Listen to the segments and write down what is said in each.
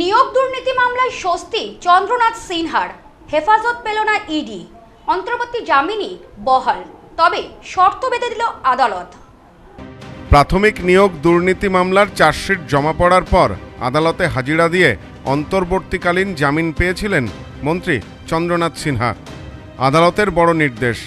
নিয়োগ দুর্নীতি মামলায় স্বস্তি চন্দ্রনাথ সিনহার। হেফাজত পেল না ইডি। অন্তর্বর্তী জামিনই বহাল। তবে শর্ত বেঁধে দিল আদালত। প্রাথমিক নিয়োগ দুর্নীতি মামলার চার্জশিট জমা পড়ার পর আদালতে হাজিরা দিয়ে অন্তর্বর্তীকালীন জামিন পেয়েছিলেন মন্ত্রী চন্দ্রনাথ সিনহা। আদালতের বড় নির্দেশ।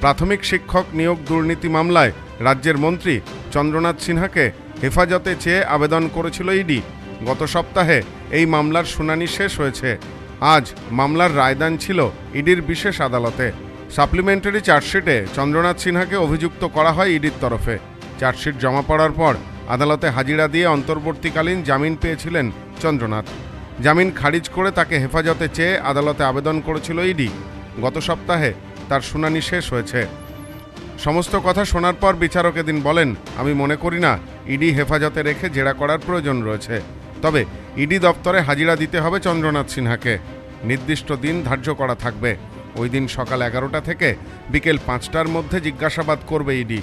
প্রাথমিক শিক্ষক নিয়োগ দুর্নীতি মামলায় রাজ্যের মন্ত্রী চন্দ্রনাথ সিনহাকে হেফাজতে চেয়ে আবেদন করেছিল ইডি। গত সপ্তাহে এই মামলার শুনানি শেষ হয়েছে। আজ মামলার রায়দান ছিল ইডির বিশেষ আদালতে। সাপ্লিমেন্টারি চার্জশিটে চন্দ্রনাথ সিনহাকে অভিযুক্ত করা হয় ইডির তরফে। চার্জশিট জমা পড়ার পর আদালতে হাজিরা দিয়ে অন্তর্বর্তীকালীন জামিন পেয়েছিলেন চন্দ্রনাথ। জামিন খারিজ করে তাকে হেফাজতে চেয়ে আদালতে আবেদন করেছিল ইডি। গত সপ্তাহে তার শুনানি শেষ হয়েছে। সমস্ত কথা শোনার পর বিচারক এদিন বলেন, আমি মনে করি না, ইডি হেফাজতে রেখে জেরা করার প্রয়োজন রয়েছে। তবে ইডি দপ্তরে হাজিরা দিতে হবে চন্দ্রনাথ সিনহাকে। নির্দিষ্ট দিন ধার্য করা থাকবে। ওই দিন সকাল এগারোটা থেকে বিকেল পাঁচটার মধ্যে জিজ্ঞাসাবাদ করবে ইডি।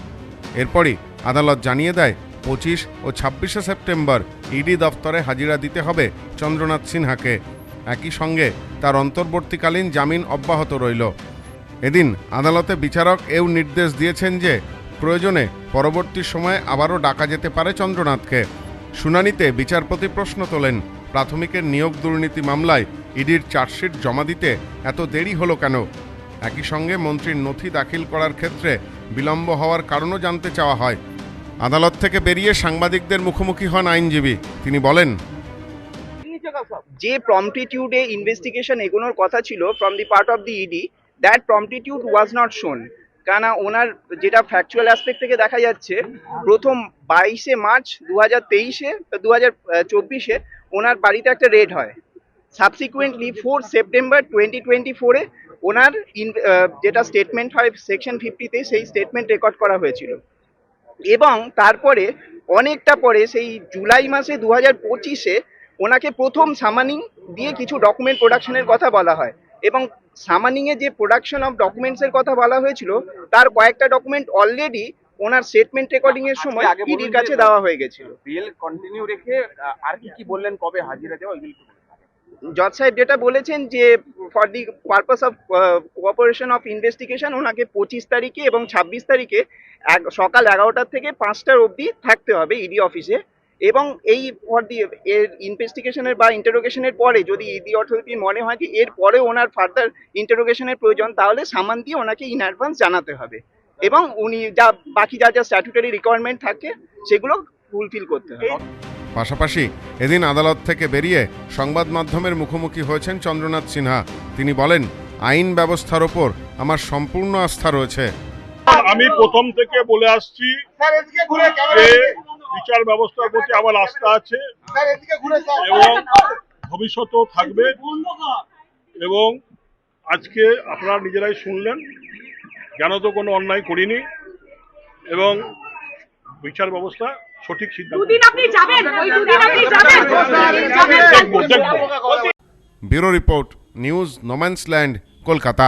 এরপরই আদালত জানিয়ে দেয়, পঁচিশ ও ছাব্বিশে সেপ্টেম্বর ইডি দপ্তরে হাজিরা দিতে হবে চন্দ্রনাথ সিনহাকে। একই সঙ্গে তার অন্তর্বর্তীকালীন জামিন অব্যাহত রইল। এদিন আদালতে বিচারক এও নির্দেশ দিয়েছেন যে প্রয়োজনে পরবর্তী সময়ে আবারও ডাকা যেতে পারে চন্দ্রনাথকে। শুনানিতে বিচারপতি প্রশ্ন তোলেন, প্রাথমিকের নিয়োগ দুর্নীতি মামলায় ইডির চার্জশিট জমা দিতে এত দেরি হলো কেন? একই সঙ্গে মন্ত্রীর নথি দাখিল করার ক্ষেত্রে বিলম্ব হওয়ার কারণও জানতে চাওয়া হয়। আদালত থেকে বেরিয়ে সাংবাদিকদের মুখোমুখি হন আইনজীবী। তিনি বলেন, যে প্রম্পটিটিউডে ইনভেস্টিগেশন এগোনোর কথা ছিল from the part of the ED that promptitude was not shown কেন ওনার যেটা ফ্যাকচুয়াল অ্যাসপেক্ট থেকে দেখা যাচ্ছে, প্রথম বাইশে মার্চ দু হাজার তেইশে দু হাজার চব্বিশে ওনার বাড়িতে একটা রেড হয়। Subsequently four September twenty twenty ফোরে ওনার ইন যেটা স্টেটমেন্ট হয় সেকশন ফিফটিতে সেই স্টেটমেন্ট রেকর্ড করা হয়েছিল। এবং তারপরে অনেকটা পরে সেই জুলাই মাসে দু হাজার পঁচিশে ওনাকে প্রথম সামানিং দিয়ে কিছু ডকুমেন্ট প্রোডাকশনের কথা বলা হয়। এবং সামানিংয়ে যে প্রোডাকশন অফ ডকুমেন্টসের কথা বলা হয়েছিল তার কয়েকটা ডকুমেন্ট অলরেডি ওনার স্টেটমেন্ট রেকর্ডিং এর সময় ইডির কাছে দেওয়া হয়ে গেছিল। রিয়েল কন্টিনিউ রেখে আর কি কি বললেন কবে হাজিরা দেওয়া জজ সাহেব যেটা বলেছেন যে for the purpose of cooperation of investigation ওনাকে পঁচিশ তারিখে এবং ছাব্বিশ তারিখে সকাল এগারোটার থেকে পাঁচটার অবধি থাকতে হবে ইডি অফিসে এবং এই ফর দি এর ইনভেস্টিগেশনের বা ইন্টারোগেশনের পরে যদি ইডি অথরিটি মনে হয় যে এর পরে ওনার ফার্দার ইন্টারোগেশনের প্রয়োজন তাহলে সামান দিয়ে ওনাকে ইন অ্যাডভান্স জানাতে হবে। এবং উনি যা বাকি যা যা স্ট্যাটুটারি রিকোয়ারমেন্ট থাকে সেগুলো ফুলফিল করতে হবে। পাশাপাশি এদিন আদালত থেকে বেরিয়ে সংবাদ মাধ্যমের মুখোমুখি হয়েছেন চন্দ্রনাথ সিনহা। তিনি বলেন আইন ব্যবস্থার ওপর আমার সম্পূর্ণ আস্থা রয়েছে। আমি প্রথম থেকে বলে আসছি বিচার ব্যবস্থার প্রতি আমার আস্থা আছে এবং ভবিষ্যতেও থাকবে। এবং আজকে আপনারা নিজেরাই শুনলেন কেন তো কোনো অন্যায় করিনি এবং বিচার ব্যবস্থা সঠিক সিদ্ধান্ত bureau report news no man's land Kolkata.